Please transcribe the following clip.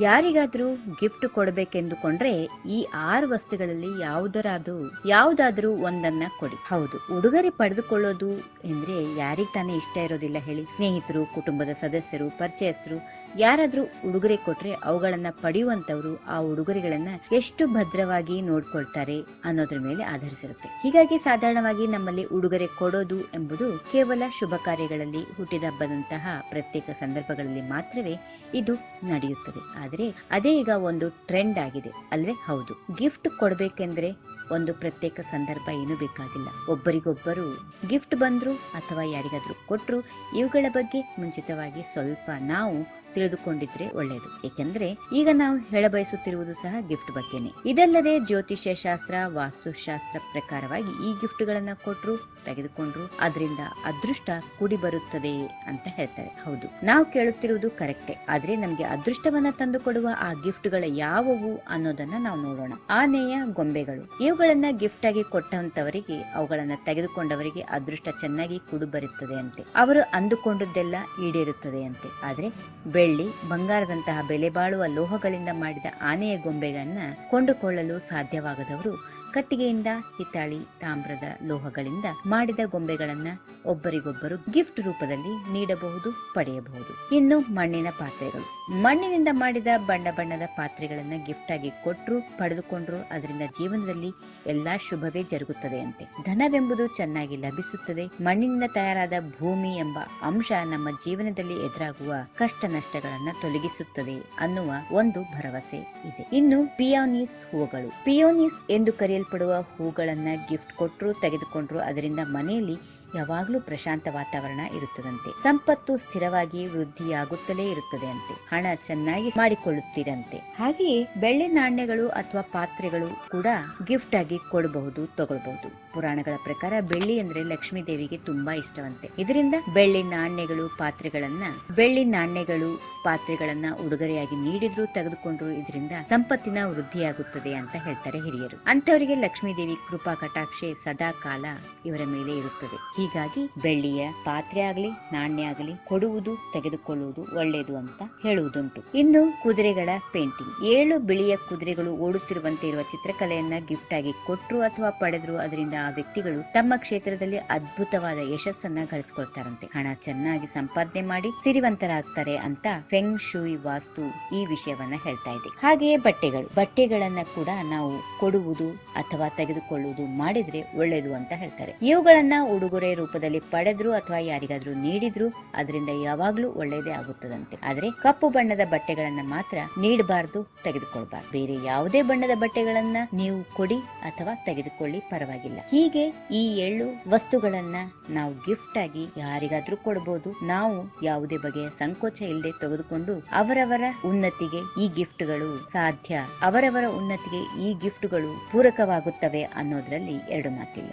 ಯಾರಿಗಾದ್ರೂ ಗಿಫ್ಟ್ ಕೊಡಬೇಕೆಂದುಕೊಂಡ್ರೆ ಈ ಆರು ವಸ್ತುಗಳಲ್ಲಿ ಯಾವ್ದರಾದ್ರು, ಯಾವುದಾದ್ರೂ ಒಂದನ್ನ ಕೊಡಿ. ಹೌದು, ಉಡುಗೊರೆ ಪಡೆದುಕೊಳ್ಳೋದು ಅಂದ್ರೆ ಯಾರಿಗ ತಾನೇ ಇಷ್ಟ ಇರೋದಿಲ್ಲ ಹೇಳಿ. ಸ್ನೇಹಿತರು, ಕುಟುಂಬದ ಸದಸ್ಯರು, ಪರಿಚಯಸ್ಥರು, ಯಾರಾದ್ರೂ ಉಡುಗೊರೆ ಕೊಟ್ರೆ ಅವುಗಳನ್ನ ಪಡೆಯುವಂತವ್ರು ಆ ಉಡುಗೊರೆಗಳನ್ನ ಎಷ್ಟು ಭದ್ರವಾಗಿ ನೋಡ್ಕೊಳ್ತಾರೆ ಅನ್ನೋದ್ರ ಮೇಲೆ ಆಧರಿಸಿರುತ್ತೆ. ಹೀಗಾಗಿ ಸಾಧಾರಣವಾಗಿ ನಮ್ಮಲ್ಲಿ ಉಡುಗೊರೆ ಕೊಡೋದು ಎಂಬುದು ಕೇವಲ ಶುಭ ಕಾರ್ಯಗಳಲ್ಲಿ ಹುಟ್ಟಿದ ಹಬ್ಬದಂತಹ ಪ್ರತ್ಯೇಕ ಸಂದರ್ಭಗಳಲ್ಲಿ ಮಾತ್ರವೇ ಇದು ನಡೆಯುತ್ತದೆ. ಆದರೆ ಅದೇ ಈಗ ಒಂದು ಟ್ರೆಂಡ್ ಆಗಿದೆ. ಅಲ್ವೇ? ಹೌದು. ಗಿಫ್ಟ್ ಕೊಡ್ಬೇಕೆಂದ್ರೆ ಒಂದು ಪ್ರತ್ಯೇಕ ಸಂದರ್ಭ ಏನು ಬೇಕಾಗಿಲ್ಲ. ಒಬ್ಬರಿಗೊಬ್ಬರು ಗಿಫ್ಟ್ ಬಂದ್ರು ಅಥವಾ ಯಾರಿಗಾದ್ರೂ ಕೊಟ್ರು, ಇವುಗಳ ಬಗ್ಗೆ ಮುಂಚಿತವಾಗಿ ಸ್ವಲ್ಪ ನಾವು ತಿಳಿದುಕೊಂಡಿದ್ರೆ ಒಳ್ಳೆಯದು ಏಕೆಂದ್ರೆ ಈಗ ನಾವು ಹೇಳಬಯಸುತ್ತಿರುವುದು ಸಹ ಗಿಫ್ಟ್ ಬಗ್ಗೆನೆ. ಇದಲ್ಲದೆ ಜ್ಯೋತಿಷ್ಯ ಶಾಸ್ತ್ರ ವಾಸ್ತುಶಾಸ್ತ್ರ ಪ್ರಕಾರವಾಗಿ ಈ ಗಿಫ್ಟ್ ಗಳನ್ನ ಕೊಟ್ರು, ತೆಗೆದುಕೊಂಡ್ರು ಅದರಿಂದ ಅದೃಷ್ಟ ಕೂಡಿ ಬರುತ್ತದೆ ಅಂತ ಹೇಳ್ತಾರೆ. ಹೌದು. ನಾವು ಕೇಳುತ್ತಿರುವುದು ಕರೆಕ್ಟ್. ಆದ್ರೆ ನಮ್ಗೆ ಅದೃಷ್ಟವನ್ನ ತಂದು ಕೊಡುವ ಆ ಗಿಫ್ಟ್ಗಳ ಯಾವುವು ಅನ್ನೋದನ್ನ ನಾವು ನೋಡೋಣ. ಆನೆಯ ಗೊಂಬೆಗಳು. ಇವುಗಳನ್ನ ಗಿಫ್ಟ್ ಆಗಿ ಕೊಟ್ಟಂತವರಿಗೆ, ಅವುಗಳನ್ನ ತೆಗೆದುಕೊಂಡವರಿಗೆ ಅದೃಷ್ಟ ಚೆನ್ನಾಗಿ ಕೂಡು ಬರುತ್ತದೆ ಅಂತೆ. ಅವರು ಅಂದುಕೊಂಡದ್ದೆಲ್ಲ ಈಡೇರುತ್ತದೆ ಅಂತೆ. ಆದ್ರೆ ಬೆಳ್ಳಿ ಬಂಗಾರದಂತಹ ಬೆಲೆ ಬಾಳುವ ಲೋಹಗಳಿಂದ ಮಾಡಿದ ಆನೆಯ ಗೊಂಬೆಗನ್ನ ಕೊಂಡುಕೊಳ್ಳಲು ಸಾಧ್ಯವಾಗದವರು ಕಟ್ಟಿಗೆಯಿಂದ ಹಿತ್ತಾಳಿ ತಾಮ್ರದ ಲೋಹಗಳಿಂದ ಮಾಡಿದ ಗೊಂಬೆಗಳನ್ನ ಒಬ್ಬರಿಗೊಬ್ಬರು ಗಿಫ್ಟ್ ರೂಪದಲ್ಲಿ ನೀಡಬಹುದು, ಪಡೆಯಬಹುದು. ಇನ್ನು ಮಣ್ಣಿನ ಪಾತ್ರೆಗಳು. ಮಣ್ಣಿನಿಂದ ಮಾಡಿದ ಬಣ್ಣ ಬಣ್ಣದ ಪಾತ್ರೆಗಳನ್ನ ಗಿಫ್ಟ್ ಆಗಿ ಕೊಟ್ಟರು ಪಡೆದುಕೊಂಡ್ರು, ಅದರಿಂದ ಜೀವನದಲ್ಲಿ ಎಲ್ಲಾ ಶುಭವೇ ಜರುಗುತ್ತದೆ ಅಂತೆ. ಧನವೆಂಬುದು ಚೆನ್ನಾಗಿ ಲಭಿಸುತ್ತದೆ. ಮಣ್ಣಿನಿಂದ ತಯಾರಾದ ಭೂಮಿ ಎಂಬ ಅಂಶ ನಮ್ಮ ಜೀವನದಲ್ಲಿ ಎದುರಾಗುವ ಕಷ್ಟ ನಷ್ಟಗಳನ್ನ ತೊಲಗಿಸುತ್ತದೆ ಅನ್ನುವ ಒಂದು ಭರವಸೆ ಇದೆ. ಇನ್ನು ಪಿಯೋನಿಸ್ ಹೂವುಗಳು. ಪಿಯೋನಿಸ್ ಎಂದು ಕರೆಯಲ್ಪಡುವ ಹೂಗಳನ್ನ ಗಿಫ್ಟ್ ಕೊಟ್ರು ತೆಗೆದುಕೊಂಡ್ರು. ಅದರಿಂದ ಮನೆಯಲ್ಲಿ ಯಾವಾಗ್ಲೂ ಪ್ರಶಾಂತ ವಾತಾವರಣ ಇರುತ್ತದಂತೆ. ಸಂಪತ್ತು ಸ್ಥಿರವಾಗಿ ವೃದ್ಧಿಯಾಗುತ್ತಲೇ ಇರುತ್ತದೆ ಅಂತೆ ಹಣ ಚೆನ್ನಾಗಿ ಮಾಡಿಕೊಳ್ಳುತ್ತೀರಂತೆ. ಹಾಗೆಯೇ ಬೆಳ್ಳಿ ನಾಣ್ಯಗಳು ಅಥವಾ ಪಾತ್ರೆಗಳು ಕೂಡ ಗಿಫ್ಟ್ ಆಗಿ ಕೊಡಬಹುದು, ತಗೊಳ್ಬಹುದು. ಪುರಾಣಗಳ ಪ್ರಕಾರ ಬೆಳ್ಳಿ ಅಂದ್ರೆ ಲಕ್ಷ್ಮೀ ದೇವಿಗೆ ತುಂಬಾ ಇಷ್ಟವಂತೆ. ಇದರಿಂದ ಬೆಳ್ಳಿ ನಾಣ್ಯಗಳು, ಪಾತ್ರೆಗಳನ್ನ, ಬೆಳ್ಳಿ ನಾಣ್ಯಗಳು, ಪಾತ್ರೆಗಳನ್ನ ಉಡುಗೊರೆಯಾಗಿ ನೀಡಿದ್ರು ತೆಗೆದುಕೊಂಡ್ರು ಇದರಿಂದ ಸಂಪತ್ತಿನ ವೃದ್ಧಿಯಾಗುತ್ತದೆ ಅಂತ ಹೇಳ್ತಾರೆ ಹಿರಿಯರು. ಅಂತವರಿಗೆ ಲಕ್ಷ್ಮೀ ದೇವಿ ಕೃಪಾ ಕಟಾಕ್ಷೆ ಸದಾ ಕಾಲ ಇವರ ಮೇಲೆ ಇರುತ್ತದೆ. ಹೀಗಾಗಿ ಬೆಳ್ಳಿಯ ಪಾತ್ರೆ ಆಗಲಿ, ನಾಣ್ಯ ಆಗಲಿ ಕೊಡುವುದು, ತೆಗೆದುಕೊಳ್ಳುವುದು ಒಳ್ಳೆಯದು ಅಂತ ಹೇಳುವುದುಂಟು. ಇನ್ನು ಕುದುರೆಗಳ ಪೇಂಟಿಂಗ್. ಏಳು ಬಿಳಿಯ ಕುದುರೆಗಳು ಓಡುತ್ತಿರುವಂತೆ ಇರುವ ಚಿತ್ರಕಲೆಯನ್ನ ಗಿಫ್ಟ್ ಆಗಿ ಕೊಟ್ಟರು ಅಥವಾ ಪಡೆದ್ರು ಅದರಿಂದ ಆ ವ್ಯಕ್ತಿಗಳು ತಮ್ಮ ಕ್ಷೇತ್ರದಲ್ಲಿ ಅದ್ಭುತವಾದ ಯಶಸ್ಸನ್ನ ಗಳಿಸ್ಕೊಳ್ತಾರಂತೆ. ಹಣ ಚೆನ್ನಾಗಿ ಸಂಪಾದನೆ ಮಾಡಿ ಸಿರಿವಂತರಾಗ್ತಾರೆ ಅಂತ ಫೆಂಗ್ ಶೂಯಿ ವಾಸ್ತು ಈ ವಿಷಯವನ್ನ ಹೇಳ್ತಾ ಇದೆ. ಹಾಗೆಯೇ ಬಟ್ಟೆಗಳು. ಬಟ್ಟೆಗಳನ್ನ ಕೂಡ ನಾವು ಕೊಡುವುದು ಅಥವಾ ತೆಗೆದುಕೊಳ್ಳುವುದು ಮಾಡಿದ್ರೆ ಒಳ್ಳೆಯದು ಅಂತ ಹೇಳ್ತಾರೆ. ಇವುಗಳನ್ನ ಉಡುಗೊರೆ ರೂಪದಲ್ಲಿ ಪಡೆದ್ರು ಅಥವಾ ಯಾರಿಗಾದ್ರೂ ನೀಡಿದ್ರು, ಅದರಿಂದ ಯಾವಾಗ್ಲೂ ಒಳ್ಳೆಯದೇ ಆಗುತ್ತದಂತೆ. ಆದ್ರೆ ಕಪ್ಪು ಬಣ್ಣದ ಬಟ್ಟೆಗಳನ್ನ ಮಾತ್ರ ನೀಡಬಾರ್ದು, ತೆಗೆದುಕೊಳ್ಬಾರ್ದು. ಬೇರೆ ಯಾವುದೇ ಬಣ್ಣದ ಬಟ್ಟೆಗಳನ್ನ ನೀವು ಕೊಡಿ ಅಥವಾ ತೆಗೆದುಕೊಳ್ಳಿ, ಪರವಾಗಿಲ್ಲ. ಹೀಗೆ ಈ ಎಳ್ಳು ವಸ್ತುಗಳನ್ನ ನಾವು ಗಿಫ್ಟ್ ಆಗಿ ಯಾರಿಗಾದ್ರೂ ಕೊಡಬಹುದು ನಾವು ಯಾವುದೇ ಬಗೆಯ ಸಂಕೋಚ ಇಲ್ಲದೆ ತೆಗೆದುಕೊಂಡು ಅವರವರ ಉನ್ನತಿಗೆ ಈ ಗಿಫ್ಟ್ಗಳು ಸಾಧ್ಯ. ಅವರವರ ಉನ್ನತಿಗೆ ಈ ಗಿಫ್ಟ್ಗಳು ಪೂರಕವಾಗುತ್ತವೆ ಅನ್ನೋದ್ರಲ್ಲಿ ಎರಡು ಮಾತಿಲ್ಲ.